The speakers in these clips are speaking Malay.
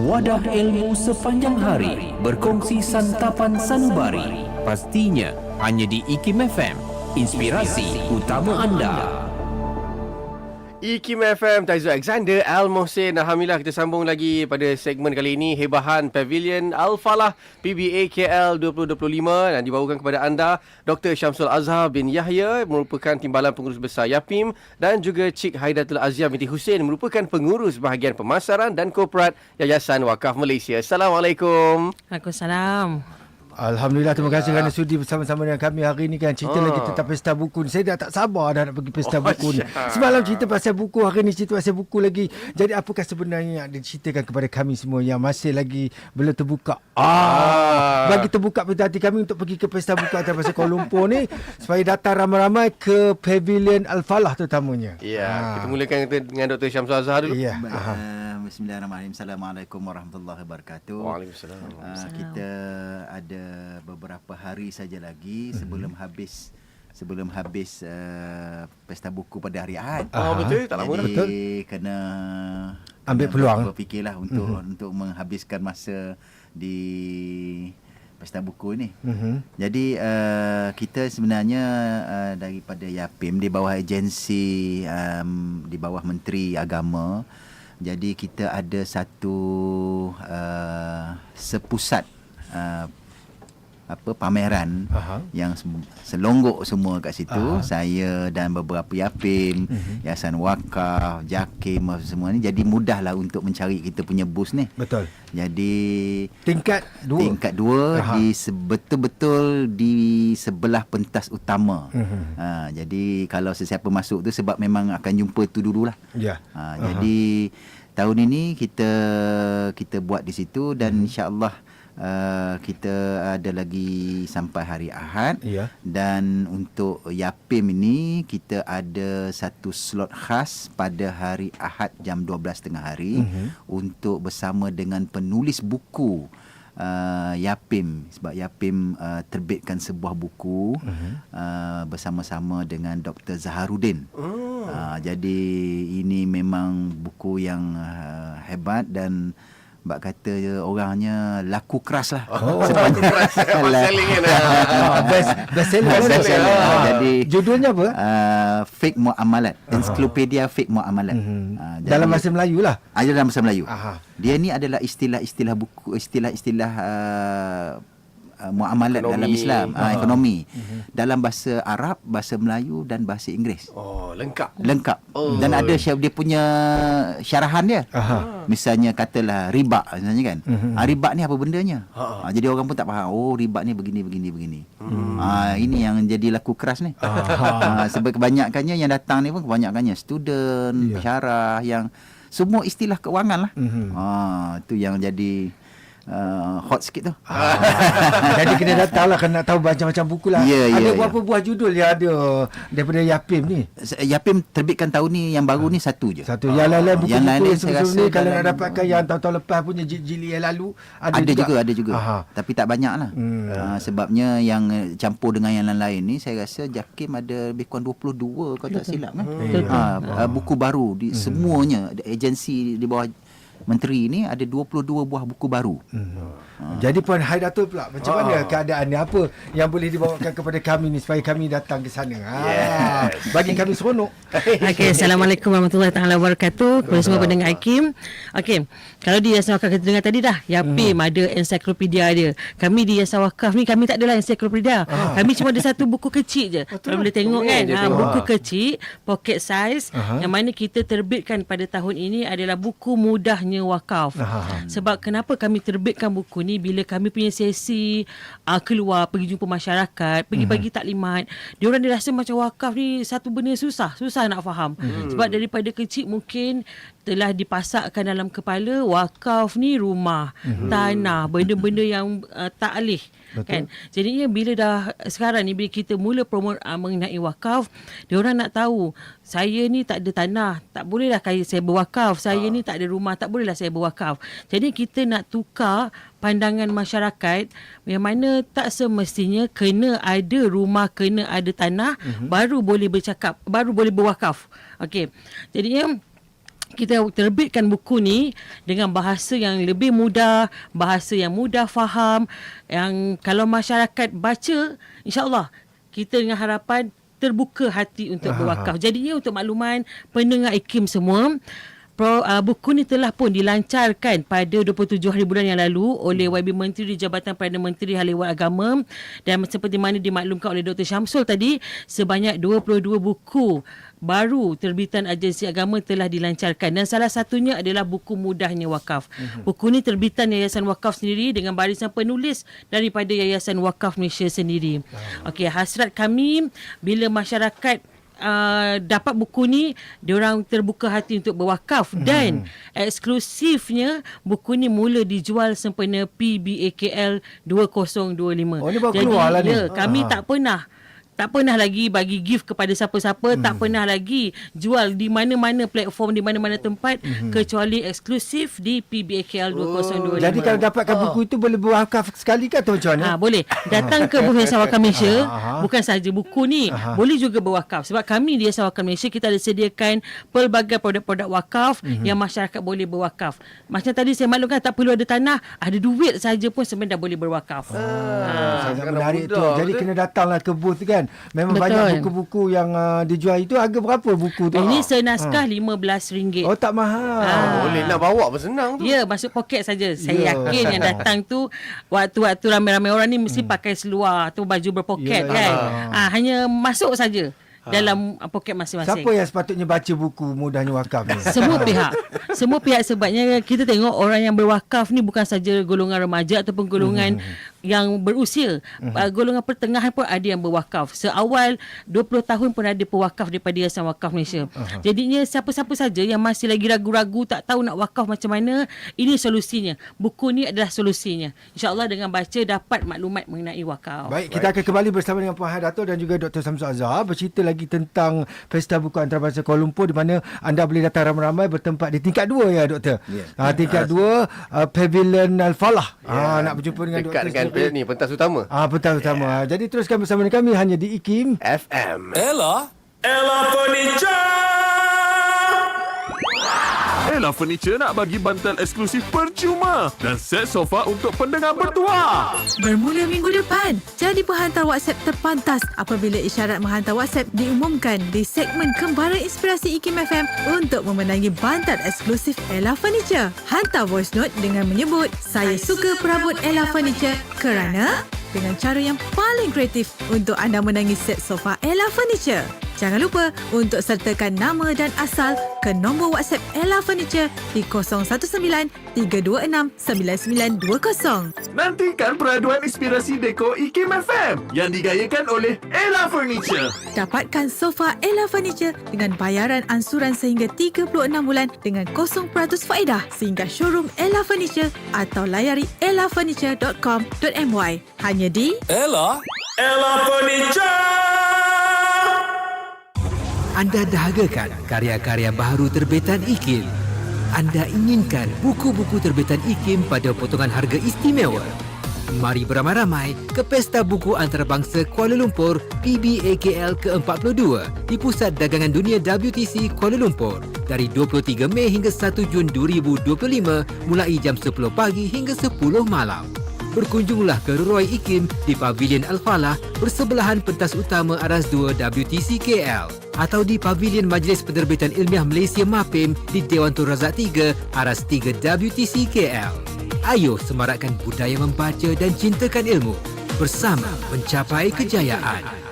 wadah ilmu sepanjang hari berkongsi santapan sanubari. Pastinya hanya di IKIM FM, inspirasi utama anda. IKIM FM, Taizu Alexander, Al Mohsin. Alhamdulillah kita sambung lagi pada segmen kali ini. Hebahan Pavilion Al-Falah PBA KL 2025 dan dibawakan kepada anda Dr. Syamsul Azhar bin Yahya merupakan Timbalan Pengurus Besar YAPIM dan juga Cik Haidatul Azia binti Hussein merupakan Pengurus Bahagian Pemasaran dan Korporat Yayasan Wakaf Malaysia. Assalamualaikum. Waalaikumsalam. Alhamdulillah terima kasih kerana sudi bersama-sama dengan kami hari ini kan cerita Ah. lagi tentang pesta buku ni. Saya dah tak sabar dah nak pergi pesta Oh, buku ni. Syah. Semalam cerita pasal buku, hari ni cerita pasal buku lagi. Jadi apakah sebenarnya yang diceritakan kepada kami semua yang masih lagi belum terbuka? Ah, bagi terbuka pintu hati kami untuk pergi ke pesta buku atas pasal Kuala Lumpur ni supaya datang ramai-ramai ke Pavilion Al-Falah terutamanya. Ya, Ah. kita mulakan dengan Dr. Syamsul Azhar dulu. Ya. Baik, Aha. Bismillahirrahmanirrahim. Assalamualaikum warahmatullahi wabarakatuh. Waalaikumsalam. Uh, kita ada beberapa hari saja lagi sebelum habis sebelum habis uh, pesta buku pada hari Ahad. Oh, betul. Tak lama. Jadi Betul. kena Ambil kena peluang. Berfikirlah untuk untuk menghabiskan masa di pesta buku ni. Mhm. Jadi uh, kita sebenarnya uh, daripada YAPIM di bawah agensi um, di bawah Menteri Agama. Jadi kita ada satu uh, sepusat uh, apa pameran Aha. yang se- selonggok semua kat situ Aha. saya dan beberapa yapim Mhm. yayasan wakaf jakim semua ni jadi mudahlah untuk mencari kita punya bus ni Betul. jadi Tingkat dua. Tingkat dua Aha. di betul-betul di sebelah pentas utama. Mhm. Ha, jadi kalau sesiapa masuk tu sebab memang akan jumpa tu dululah. Ya. Ha, jadi tahun ini kita kita buat di situ dan Mhm. insya-Allah uh, kita ada lagi sampai hari Ahad. Ya. Dan untuk Yapim ini kita ada satu slot khas pada hari Ahad jam 12 tengah hari Mhm. untuk bersama dengan penulis buku uh, Yapim sebab Yapim uh, terbitkan sebuah buku Mhm. uh, bersama-sama dengan Dr Zaharuddin. Hmm. Uh, jadi ini memang buku yang uh, hebat dan Mbak kata je orangnya laku keras lah. Oh, aku rasa abang selling kan. Ah, best best seller. Best kan? seller. Ah. Jadi judulnya apa? uh, fake muamalat ensiklopedia fake muamalat Mhm. Ah, Dalam bahasa Melayu lah. ada dalam bahasa Melayu Aha. dia ni adalah istilah-istilah buku istilah-istilah uh, uh, muamalat Ekonomi. dalam Islam Ah. uh, ekonomi dalam bahasa Arab bahasa Melayu dan bahasa Inggeris Oh, lengkap. lengkap Oh. dan ada dia punya syarahan dia Aha. misalnya katalah riba misalnya kan Mhm. ah, riba ni apa bendanya Ha. ah, jadi orang pun tak faham oh riba ni begini begini begini ah, ini yang jadi laku keras ni ah, sebab kebanyakannya yang datang ni pun kebanyakannya student Ya. pensyarah yang semua istilah keuangan lah Mhm. ah, tu yang jadi uh, hot sikit tu Ah. Jadi kena datang lah Kena tahu macam-macam buku lah Ya, ya, Ada ya. berapa buah judul yang ada Daripada Yapim ni Yapim terbitkan tahun ni yang baru ni satu je Satu Yang lain-lain buku-buku Yang lain-lain yang saya sebelum ni Kalau nak dapatkan Yang tahun-tahun lepas punya jil- Jilid yang lalu Ada, ada juga, ada juga. Aha. Tapi tak banyak lah. Hmm. Hmm. sebabnya yang eh, campur dengan yang lain-lain ni saya rasa Jakim ada lebih kurang 22 kalau tak silap kan. Ha, uh, buku baru di semuanya di agensi di bawah menteri ni ada 22 buah buku baru. Hmm. Jadi Puan Haidatul pula Macam mana keadaan ni Apa yang boleh dibawakan kepada kami ni Supaya kami datang ke sana ha. Yes. Bagi kami seronok Okey, Assalamualaikum warahmatullahi taala wabarakatuh. Kepada semua pendengar Hakim. Okey, kalau di Yayasan Wakaf kita dengar tadi dah, Yapim Hmm. ada ensiklopedia dia. Kami di Yayasan Wakaf ni kami tak adalah ensiklopedia. Kami cuma ada satu buku kecil je. Kalau boleh tengok kan, ha, buku kecil, pocket size Aha. yang mana kita terbitkan pada tahun ini adalah buku mudahnya wakaf. Aha. Sebab kenapa kami terbitkan buku ni bila kami punya sesi uh, keluar pergi jumpa masyarakat, pergi Mhm. bagi taklimat, dia orang dia rasa macam wakaf ni satu benda susah, susah nak faham. Mhm. Sebab daripada kecil mungkin telah dipasakkan dalam kepala wakaf ni rumah, tanah, benda-benda yang uh, tak alih. Betul. Kan? Jadinya bila dah sekarang ni bila kita mula promote uh, mengenai wakaf, dia orang nak tahu saya ni tak ada tanah, tak bolehlah saya berwakaf. Saya ni tak ada rumah, tak bolehlah saya berwakaf. Jadi kita nak tukar pandangan masyarakat yang mana tak semestinya kena ada rumah, kena ada tanah Mhm. baru boleh bercakap, baru boleh berwakaf. Okey. Jadinya kita terbitkan buku ni dengan bahasa yang lebih mudah, bahasa yang mudah faham, yang kalau masyarakat baca, insyaAllah kita dengan harapan terbuka hati untuk berwakaf. Jadinya untuk makluman pendengar IKIM semua, Pro, uh, buku ni telah pun dilancarkan pada 27 hari bulan yang lalu oleh YB Menteri Jabatan Perdana Menteri Hal Ehwal Agama dan seperti mana dimaklumkan oleh Dr. Syamsul tadi sebanyak 22 buku baru terbitan agensi agama telah dilancarkan dan salah satunya adalah buku mudahnya wakaf. Mm-hmm. Buku ni terbitan Yayasan Wakaf sendiri dengan barisan penulis daripada Yayasan Wakaf Malaysia sendiri. Okey, hasrat kami bila masyarakat Uh, dapat buku ni diorang terbuka hati untuk berwakaf hmm. dan eksklusifnya buku ni mula dijual sempena PBAKL 2025. Oh, ni baru keluar lah ni. Ya, kami Ah. tak pernah tak pernah lagi bagi gift kepada siapa-siapa, hmm. tak pernah lagi jual di mana-mana platform, di mana-mana tempat hmm. kecuali eksklusif di PBAKL 2025. Jadi kalau dapatkan buku itu boleh berwakaf sekali ke atau macam mana? Ah boleh. Datang ke Buku Yayasan Wakaf Malaysia, Aha. bukan sahaja buku ni, Aha. boleh juga berwakaf. Sebab kami di Yayasan Wakaf Malaysia kita ada sediakan pelbagai produk-produk wakaf Mhm. yang masyarakat boleh berwakaf. Macam tadi saya maklumkan tak perlu ada tanah, ada duit saja pun sebenarnya dah boleh berwakaf. Ah, Sangat sekarang menarik tu. Jadi kena datanglah ke booth kan. Memang Betul. banyak buku-buku yang uh, dijual itu harga berapa buku tu? Ini senaskah RM15. Oh tak mahal. Ah. Boleh nak bawa pun senang tu. Ya, masuk poket saja. Saya Ya. yakin yang datang tu waktu-waktu ramai-ramai orang ni mesti pakai seluar atau baju berpoket Ya, kan. ya. Ah hanya masuk saja dalam ah, poket masing-masing. Siapa yang sepatutnya baca buku mudahnya wakaf ni? Semua pihak. Semua pihak sebabnya kita tengok orang yang berwakaf ni bukan saja golongan remaja ataupun golongan yang berusia. Uh, golongan pertengahan pun ada yang berwakaf. Seawal 20 tahun pun ada pewakaf daripada Yayasan Wakaf Malaysia. Jadinya siapa-siapa saja yang masih lagi ragu-ragu tak tahu nak wakaf macam mana, ini solusinya. Buku ni adalah solusinya. InsyaAllah dengan baca dapat maklumat mengenai wakaf. Baik, kita akan kembali bersama dengan Puan Hadato dan juga Dr. Samsul Azhar bercerita lagi tentang Pesta Buku Antarabangsa Kuala Lumpur di mana anda boleh datang ramai-ramai bertempat di tingkat dua ya Doktor. Ya. Ha, tingkat dua uh, Pavilion Al-Falah. Ha, Ya. nak berjumpa dengan Dekat Doktor dengan sedikit. ni pentas utama. Ah, betul utama. Jadi teruskan bersama dengan kami hanya di IKIM. FM. Ella Ella Furniture Ella Furniture nak bagi bantal eksklusif percuma dan set sofa untuk pendengar bertuah. Bermula minggu depan, jadi penghantar WhatsApp terpantas apabila isyarat menghantar WhatsApp diumumkan di segmen Kembara Inspirasi IKIM FM untuk memenangi bantal eksklusif Ella Furniture. Hantar voice note dengan menyebut, saya suka perabot Ella Furniture kerana dengan cara yang paling kreatif untuk anda menangi set sofa Ella Furniture. Jangan lupa untuk sertakan nama dan asal ke nombor WhatsApp Ella Furniture di 019-326-9920. Nantikan peraduan inspirasi deko IKIM FM yang digayakan oleh Ella Furniture. Dapatkan sofa Ella Furniture dengan bayaran ansuran sehingga 36 bulan dengan 0% faedah sehingga showroom Ella Furniture atau layari ellafurniture.com.my. Hanya di Ella Ella Furniture. Anda dahagakan karya-karya baharu terbitan IKIM. Anda inginkan buku-buku terbitan IKIM pada potongan harga istimewa. Mari beramai-ramai ke Pesta Buku Antarabangsa Kuala Lumpur PBAKL ke-42 di Pusat Dagangan Dunia WTC Kuala Lumpur dari 23 Mei hingga 1 Jun 2025 mulai jam 10 pagi hingga 10 malam. Berkunjunglah ke Roy Ikim di Pavilion Al-Falah bersebelahan pentas utama Aras 2 WTC KL atau di Pavilion Majlis Penerbitan Ilmiah Malaysia MAPIM di Dewan Tun Razak 3 Aras 3 WTC KL. Ayo semarakkan budaya membaca dan cintakan ilmu bersama mencapai kejayaan.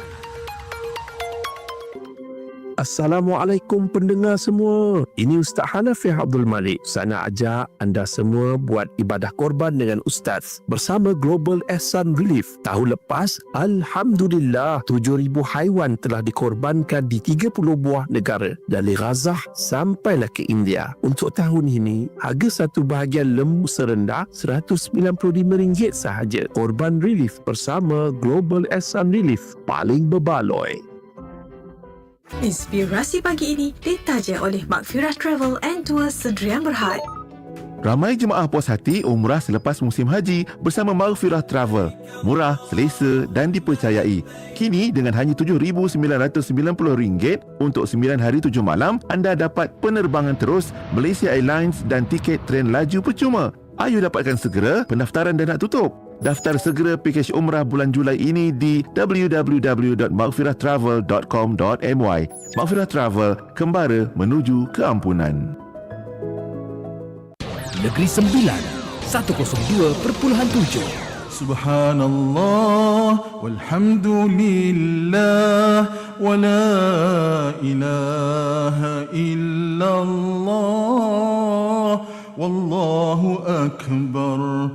Assalamualaikum pendengar semua. Ini Ustaz Hanafi Abdul Malik. Saya nak ajak anda semua buat ibadah korban dengan Ustaz bersama Global Ehsan Relief. Tahun lepas, Alhamdulillah, 7,000 haiwan telah dikorbankan di 30 buah negara. Dari Gaza sampailah ke India. Untuk tahun ini, harga satu bahagian lembu serendah RM195 sahaja. Korban Relief bersama Global Ehsan Relief. Paling berbaloi. Inspirasi pagi ini ditaja oleh Makfirah Travel and Tours Sedrian Berhad. Ramai jemaah puas hati umrah selepas musim haji bersama Maghfirah Travel. Murah, selesa dan dipercayai. Kini dengan hanya RM7,990 untuk 9 hari 7 malam, anda dapat penerbangan terus Malaysia Airlines dan tiket tren laju percuma. Ayo dapatkan segera, pendaftaran dah nak tutup. Daftar segera pakej umrah bulan Julai ini di www.maghfirahtravel.com.my. Maghfirah Travel, kembara menuju keampunan. Negeri Sembilan 102.7 Subhanallah walhamdulillah wa la ilaha illallah wallahu akbar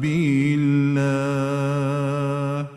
ربي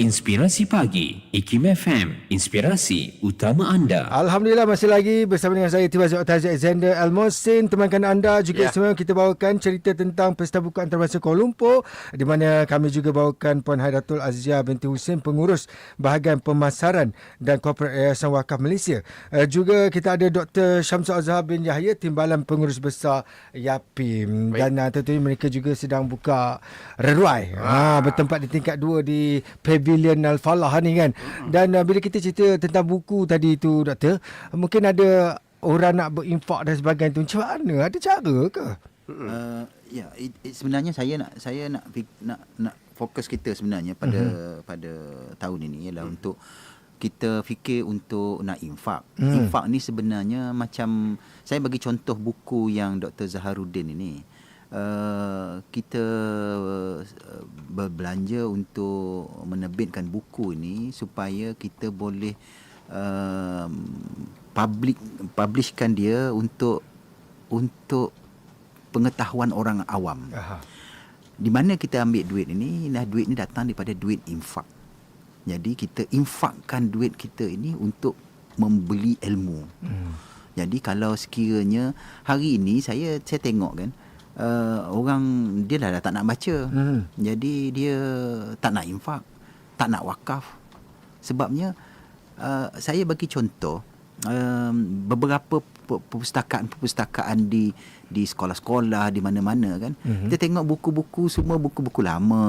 Inspirasi Pagi IKIM FM Inspirasi utama anda Alhamdulillah masih lagi bersama dengan saya Tiba Zul Alexander Al-Mohsin temankan anda juga yeah. semua kita bawakan cerita tentang Pesta Buku Antarabangsa Kuala Lumpur di mana kami juga bawakan Puan Haidatul Azia binti Husin pengurus bahagian pemasaran dan korporat Yayasan Wakaf Malaysia. Uh, juga kita ada Dr. Syamsul Azhar bin Yahya timbalan pengurus besar YAPIM dan uh, tentunya mereka juga sedang buka reruai ah. bertempat di tingkat 2 di Pavilion Al-Falah ni kan. Dan uh, bila kita cerita tentang buku tadi tu doktor, mungkin ada orang nak berinfak dan sebagainya tu macam mana? Ada cara ke? Uh, ya, it, it, sebenarnya saya nak saya nak nak nak fokus kita sebenarnya pada Mhm. pada tahun ini ialah untuk kita fikir untuk nak infak. Hmm. Infak ni sebenarnya macam saya bagi contoh buku yang Dr. Zaharuddin ini. Uh, kita uh, berbelanja untuk menerbitkan buku ini supaya kita boleh uh, public publishkan dia untuk untuk pengetahuan orang awam. Aha. Di mana kita ambil duit ini, nah duit ini datang daripada duit infak. Jadi kita infakkan duit kita ini untuk membeli ilmu. Hmm. Jadi kalau sekiranya hari ini saya saya tengok kan uh, orang dia dah, dah tak nak baca. Hmm. Jadi dia tak nak infak, tak nak wakaf. Sebabnya uh, saya bagi contoh um, beberapa pu- perpustakaan-perpustakaan di di sekolah-sekolah di mana-mana kan. Mhm. Kita tengok buku-buku semua buku-buku lama.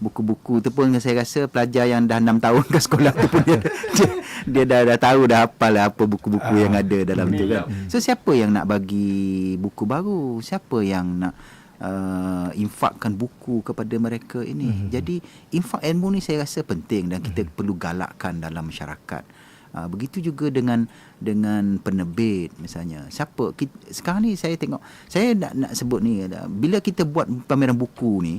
Buku-buku tu pun saya rasa pelajar yang dah 6 tahun ke sekolah tu pun dia, dia, dia dah dah tahu dah hafal lah apa buku-buku yang ada dalam tu kan. So siapa yang nak bagi buku baru? Siapa yang nak uh, infakkan buku kepada mereka ini? Mm-hmm. Jadi infak ilmu ni saya rasa penting dan kita mm-hmm. perlu galakkan dalam masyarakat. Uh, begitu juga dengan dengan penerbit misalnya. Siapa kita, sekarang ni saya tengok saya nak nak sebut ni uh, bila kita buat pameran buku ni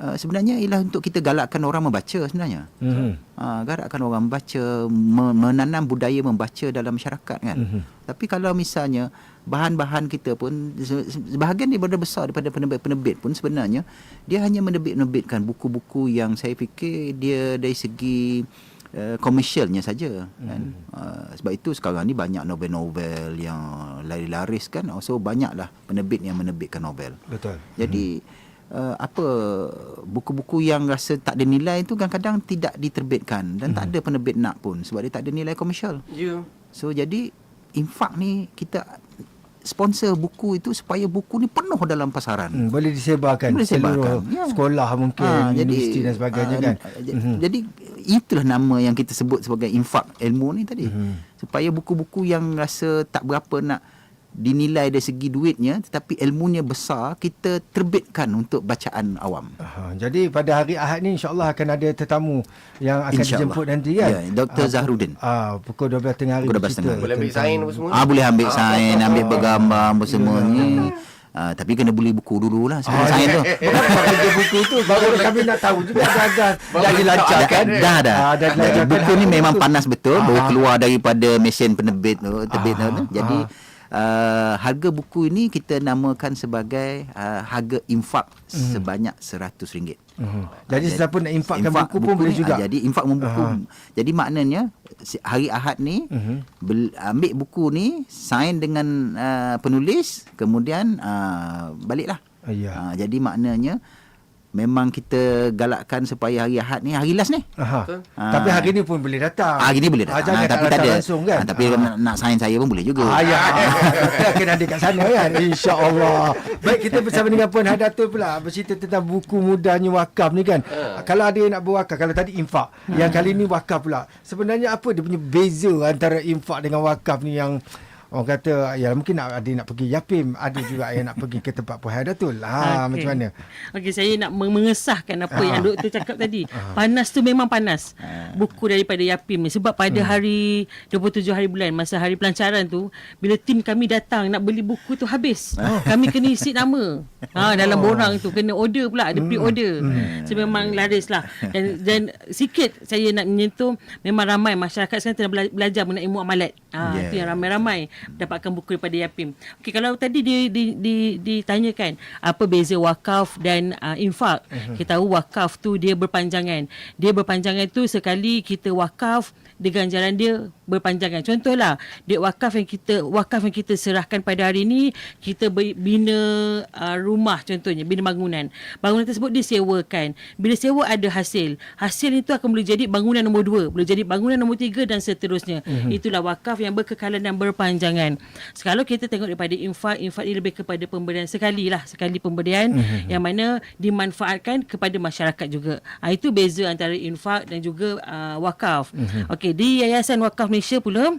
uh, sebenarnya ialah untuk kita galakkan orang membaca sebenarnya. Mhm. Ha, galakkan orang membaca, me- menanam budaya membaca dalam masyarakat kan. Mhm. Tapi kalau misalnya bahan-bahan kita pun se- se- sebahagian daripada besar daripada penerbit-penerbit pun sebenarnya dia hanya menerbit-menerbitkan buku-buku yang saya fikir dia dari segi uh, komersialnya saja kan. Uh, sebab itu sekarang ni banyak novel-novel yang lari-laris kan. So banyaklah penerbit yang menerbitkan novel. Betul. Jadi uh, apa buku-buku yang rasa tak ada nilai tu kadang-kadang tidak diterbitkan dan tak ada penerbit nak pun sebab dia tak ada nilai komersial. Ya. So jadi infak ni kita sponsor buku itu supaya buku ni penuh dalam pasaran. Hmm, boleh disebarkan Boleh seluruh disebarkan, ya. sekolah mungkin Ah, universiti dan sebagainya ah, kan. j- Mhm. Jadi itulah nama yang kita sebut sebagai infak ilmu ni tadi. Mhm. Supaya buku-buku yang rasa tak berapa nak dinilai dari segi duitnya tetapi ilmunya besar kita terbitkan untuk bacaan awam. Aha, jadi pada hari Ahad ni insyaAllah akan ada tetamu yang akan InsyaAllah. dijemput nanti kan. Ya, Dr. Zahrudin. Ah, pukul 12 tengah hari Pukul 12 bercerita tengah. Boleh ambil sain apa semua? Ah boleh ambil sain, ambil bergambar apa semua ni. Ah, tapi kena beli buku dulu lah sebelum Ah, sain eh, tu. eh, eh, kerja buku tu Baru kami nak tahu juga Dah, dah, dah dilancarkan Dah, dah, dah. Ah, dah buku ni hari memang panas betul Ah. baru keluar daripada mesin penerbit tu, terbit Ah, tu. Jadi uh, harga buku ini kita namakan sebagai uh, harga infak hmm. sebanyak RM100. Mhm. Jadi sesiapa nak infakkan Infak buku pun boleh ni, juga. ah, Jadi infak membuku. Aha. Jadi maknanya hari Ahad ni Mhm. bel, ambil buku ni, sign dengan uh, penulis, kemudian uh, baliklah. Ah, ya. Uh, jadi maknanya memang kita galakkan supaya hari Ahad ni hari last ni. Aha. Ah. Tapi hari ni pun boleh datang. Ah, hari ni boleh datang. Jangan Ah, tapi tak datang ada. langsung kan. Ah, tapi nak, nak sign saya pun boleh juga. Ah, ya. Akan ada kat sana kan. InsyaAllah. Baik, kita bersama dengan Puan Hadatul pula. Bercerita tentang buku mudahnya wakaf ni kan. Kalau ada yang nak berwakaf. Kalau tadi infak. Yang kali ni wakaf pula. Sebenarnya apa dia punya beza antara infak dengan wakaf ni yang Orang kata ya mungkin nak, ada nak pergi Yapim, ada juga yang nak pergi ke tempat Puan Hadatul. Ha Okey. macam mana? Okey, saya nak meng- mengesahkan apa Ah. yang doktor cakap tadi. Panas tu memang panas. Buku daripada Yapim ni sebab pada Hmm. hari 27 hari bulan masa hari pelancaran tu bila tim kami datang nak beli buku tu habis. Kami kena isi nama. Ha dalam borang tu kena order pula, ada pre-order. So memang laris lah. Dan dan sikit saya nak menyentuh memang ramai masyarakat sekarang tengah bela- belajar mengenai muamalat. Ha Yeah. itu yang ramai-ramai dapatkan buku daripada Yapim. Okey kalau tadi di, di, di, ditanyakan apa beza wakaf dan uh, infak. Uh-huh. Kita tahu wakaf tu dia berpanjangan. Dia berpanjangan tu sekali kita wakaf dengan ganjaran dia berpanjangan. Contohlah, duit wakaf yang kita wakaf yang kita serahkan pada hari ini kita bina uh, rumah contohnya, bina bangunan. Bangunan tersebut disewakan. Bila sewa ada hasil. Hasil itu akan boleh jadi bangunan nombor dua, boleh jadi bangunan nombor tiga dan seterusnya. Mm-hmm. Itulah wakaf yang berkekalan dan berpanjangan. Kalau kita tengok daripada infak, infak ini lebih kepada pemberian sekali lah, sekali pemberian mm-hmm. yang mana dimanfaatkan kepada masyarakat juga. Ha, itu beza antara infak dan juga uh, wakaf. Mm-hmm. Okey, di Yayasan Wakaf Malaysia pula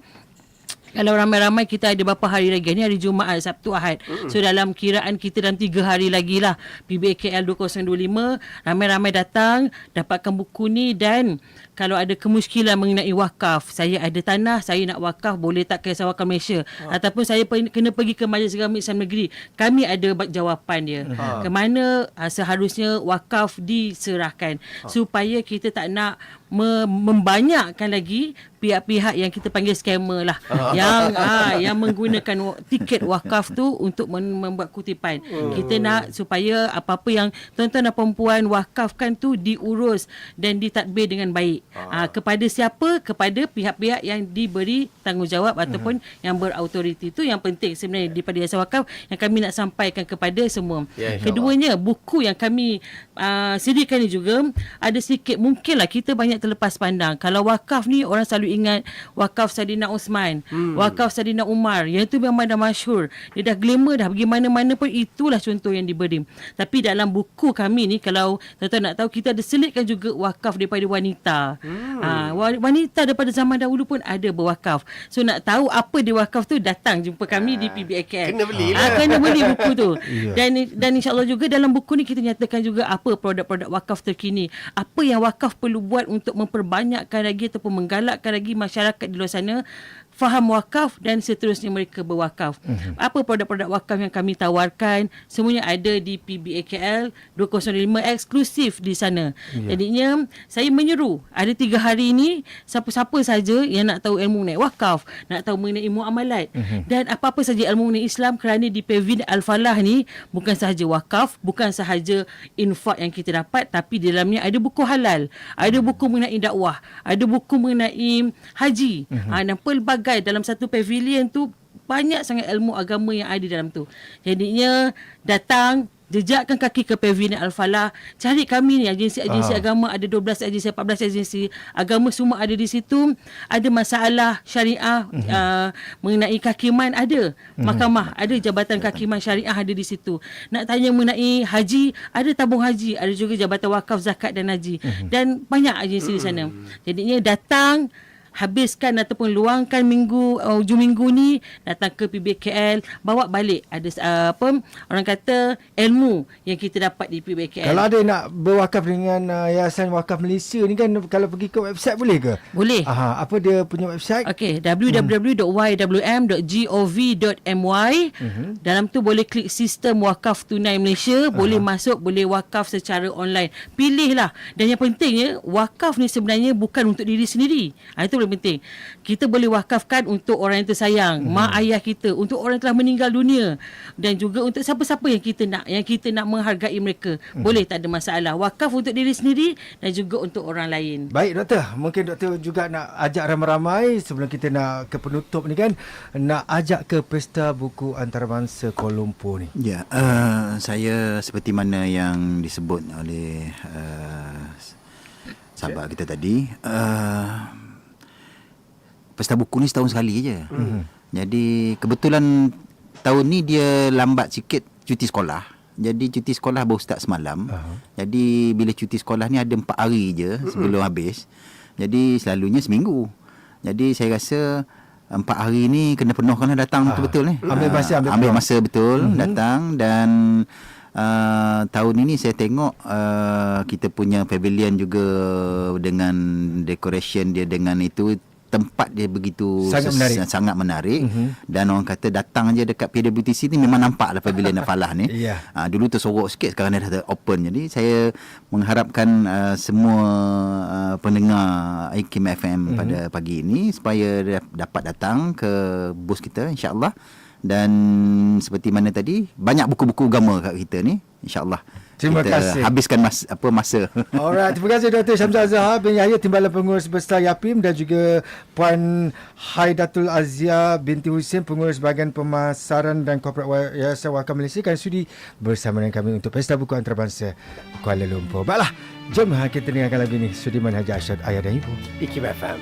kalau ramai-ramai kita ada berapa hari lagi ni hari Jumaat, Sabtu, Ahad. So dalam kiraan kita dalam 3 hari lagi lah PBKL 2025 ramai-ramai datang dapatkan buku ni dan kalau ada kemuskilan mengenai wakaf, saya ada tanah, saya nak wakaf, boleh tak ke Wakaf Malaysia ataupun saya pe- kena pergi ke Majlis Agama Islam Negeri. Kami ada jawapan dia. Ke mana uh, seharusnya wakaf diserahkan supaya kita tak nak membanyakkan lagi pihak-pihak yang kita panggil scammer lah yang ah yang menggunakan tiket wakaf tu untuk membuat kutipan. Kita nak supaya apa-apa yang tuan-tuan dan puan wakafkan tu diurus dan ditadbir dengan baik. Ah kepada siapa? Kepada pihak-pihak yang diberi tanggungjawab ataupun yang berautoriti. Itu yang penting sebenarnya daripada Yayasan Wakaf yang kami nak sampaikan kepada semua. Ya, insyaAllah. Keduanya buku yang kami uh, sediakan ni juga ada sedikit mungkinlah kita banyak terlepas pandang. Kalau wakaf ni orang selalu ingat wakaf Sadina Osman, hmm. wakaf Sadina Umar. Yang itu memang dah masyhur. Dia dah glamour dah pergi mana-mana pun itulah contoh yang diberi. Tapi dalam buku kami ni kalau tuan-tuan nak tahu kita ada selitkan juga wakaf daripada wanita. Hmm. Uh, wanita daripada zaman dahulu pun ada berwakaf. So nak tahu apa dia wakaf tu datang jumpa kami di PBAKL. Kena beli Ah, lah. kena beli buku tu. Dan dan insyaallah juga dalam buku ni kita nyatakan juga apa produk-produk wakaf terkini. Apa yang wakaf perlu buat untuk memperbanyakkan lagi ataupun menggalakkan lagi masyarakat di luar sana faham wakaf dan seterusnya mereka berwakaf. Mm-hmm. Apa produk-produk wakaf yang kami tawarkan semuanya ada di PBAKL 205 eksklusif di sana. Yeah. Jadinya saya menyeru ada tiga hari ini siapa-siapa saja yang nak tahu ilmu mengenai wakaf, nak tahu mengenai muamalat mm-hmm. dan apa-apa saja ilmu mengenai Islam kerana di Pavilion Al-Falah ni bukan sahaja wakaf, bukan sahaja infak yang kita dapat tapi di dalamnya ada buku halal, ada buku mengenai dakwah, ada buku mengenai haji mm-hmm. ha, dan pelbagai dalam satu pavilion tu banyak sangat ilmu agama yang ada dalam tu. Jadinya datang jejakkan kaki ke Pavilion Al-Falah. Cari kami ni agensi-agensi Ah. agama ada 12 agensi, 14 agensi agama semua ada di situ. Ada masalah syariah mm-hmm. uh, mengenai kehakiman ada. Mm-hmm. Mahkamah ada jabatan kehakiman syariah ada di situ. Nak tanya mengenai haji ada tabung haji, ada juga jabatan wakaf zakat dan haji. Mm-hmm. Dan banyak agensi mm-hmm. di sana. Jadinya datang habiskan ataupun luangkan minggu uh, hujung minggu ni datang ke PBKL bawa balik ada uh, apa orang kata ilmu yang kita dapat di PBKL Kalau ada nak berwakaf dengan uh, Yayasan Wakaf Malaysia ni kan kalau pergi ke website boleh ke? boleh Aha, apa dia punya website? Okey, www.ywm.gov.my. Mm-hmm. Dalam tu boleh klik sistem wakaf tunai Malaysia, uh-huh. boleh masuk, boleh wakaf secara online. Pilihlah. Dan yang pentingnya, wakaf ni sebenarnya bukan untuk diri sendiri. Ha, itu paling penting. Kita boleh wakafkan untuk orang yang tersayang, Hmm. mak ayah kita, untuk orang yang telah meninggal dunia dan juga untuk siapa-siapa yang kita nak yang kita nak menghargai mereka. Hmm. Boleh tak ada masalah. Wakaf untuk diri sendiri dan juga untuk orang lain. Baik doktor, mungkin doktor juga nak ajak ramai-ramai sebelum kita nak ke penutup ni kan, nak ajak ke Pesta Buku Antarabangsa Kuala Lumpur ni. Ya, uh, saya seperti mana yang disebut oleh uh, sahabat kita tadi, uh, pesta buku ni setahun sekali je. Mm-hmm. Jadi kebetulan tahun ni dia lambat sikit cuti sekolah. Jadi cuti sekolah baru start semalam. Uh-huh. Jadi bila cuti sekolah ni ada empat hari je sebelum habis. Jadi selalunya seminggu. Jadi saya rasa empat hari ni kena penuhkan lah datang betul-betul ni. Ambil masa, ambil Ah, ambil masa betul mm-hmm. datang dan uh, tahun ini saya tengok uh, kita punya pavilion juga dengan decoration dia dengan itu tempat dia begitu Sangat menarik. sangat menarik mm-hmm. dan orang kata datang je dekat PWTC ni memang nampak lah pavilion Falah ni. Ya. Uh, dulu tersorok sikit sekarang dia dah open. Jadi saya mengharapkan uh, semua uh, pendengar IKIM FM mm-hmm. pada pagi ini supaya dap- dapat datang ke bus kita insya-Allah dan seperti mana tadi banyak buku-buku agama kat kita ni insya-Allah. Terima kita kasih. habiskan mas, apa masa. Alright, terima kasih Dr. Syamzal Zahar bin Yahya Timbalan Pengurus Besar Yapim dan juga Puan Haidatul Azia binti Husin Pengurus Bahagian Pemasaran dan Korporat Yayasan Wakaf Malaysia kan sudi bersama dengan kami untuk Pesta Buku Antarabangsa Kuala Lumpur. Baiklah, jom kita dengarkan lagu ni Sudiman Haji Asyad Ayah dan Ibu. IKIM FM.